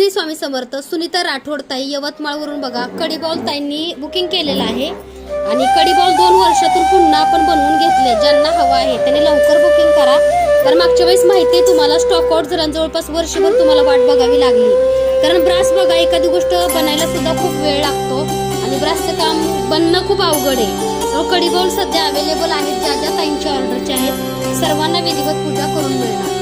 श्री स्वामी समर्थ सुनीता राठोड ताई यवतमाळवरून बघा कडीबॉल ताईंनी बुकिंग केलेलं आहे. आणि कडीबॉल दोन वर्षातून पुन्हा आपण बनवून घेतले ज्यांना हवा आहे त्यांनी लवकर बुकिंग करा. कारण मागच्या वेळेस माहिती आहे तुम्हाला स्टॉकआउट झाला जवळपास वर्षभर तुम्हाला वाट बघावी लागली. कारण ब्रास बघा एखादी गोष्ट बनायला सुद्धा खूप वेळ लागतो. आणि ब्रासचं काम बनणं खूप अवघड आहे. कडीबॉल सध्या अवेलेबल आहेत ज्या ज्या ताईंच्या ऑर्डरच्या आहेत. सर्वांना विधिवत पूजा करून मिळणार.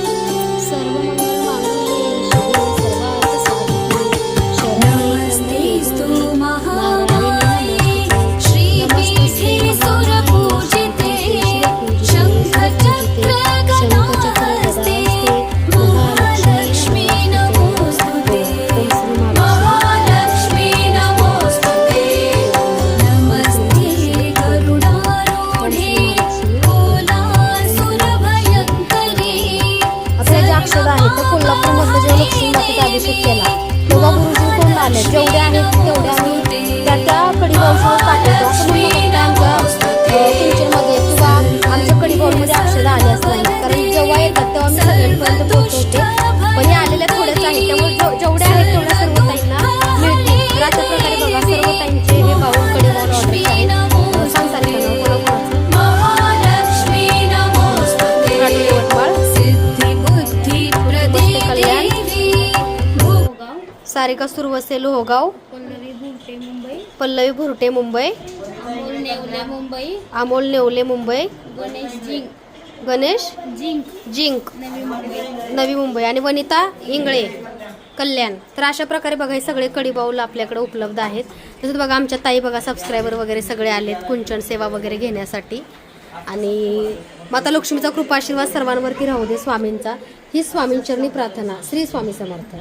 आपल्या ज्या अक्षर आहेत तर कोल्हापूरमधलं जेव्हा लक्ष्मी मातेचा अभिषेक केला. तेव्हा गुरुजी कोण आले? जेवढे आहेत तेवढे आम्ही त्या त्या कडी बॉलसोबत पाठवतो सारिका सुरवसे लोहगाव पल्लवी भुमटे मुंबई. पल्लवी भुरटे मुंबई. अमोल नेवले मुंबई. अमोल नेवले मुंबई. गणेश जिंक गणेश? जिंक जिंक नवी मुंबई. नवी मुंबई. आणि वनिता इंगळे कल्याण. तर अशा प्रकारे बघा हे सगळे कडी बाऊल आपल्याकडे उपलब्ध आहेत. तसंच बघा आमच्या ताई बघा सबस्क्रायबर वगैरे सगळे आलेत कुंचन सेवा वगैरे घेण्यासाठी. आणि माता लक्ष्मीचा कृपा आशीर्वाद सर्वांवरती राहू दे स्वामींचा. ही स्वामींचरणी प्रार्थना श्री स्वामी समर्थ.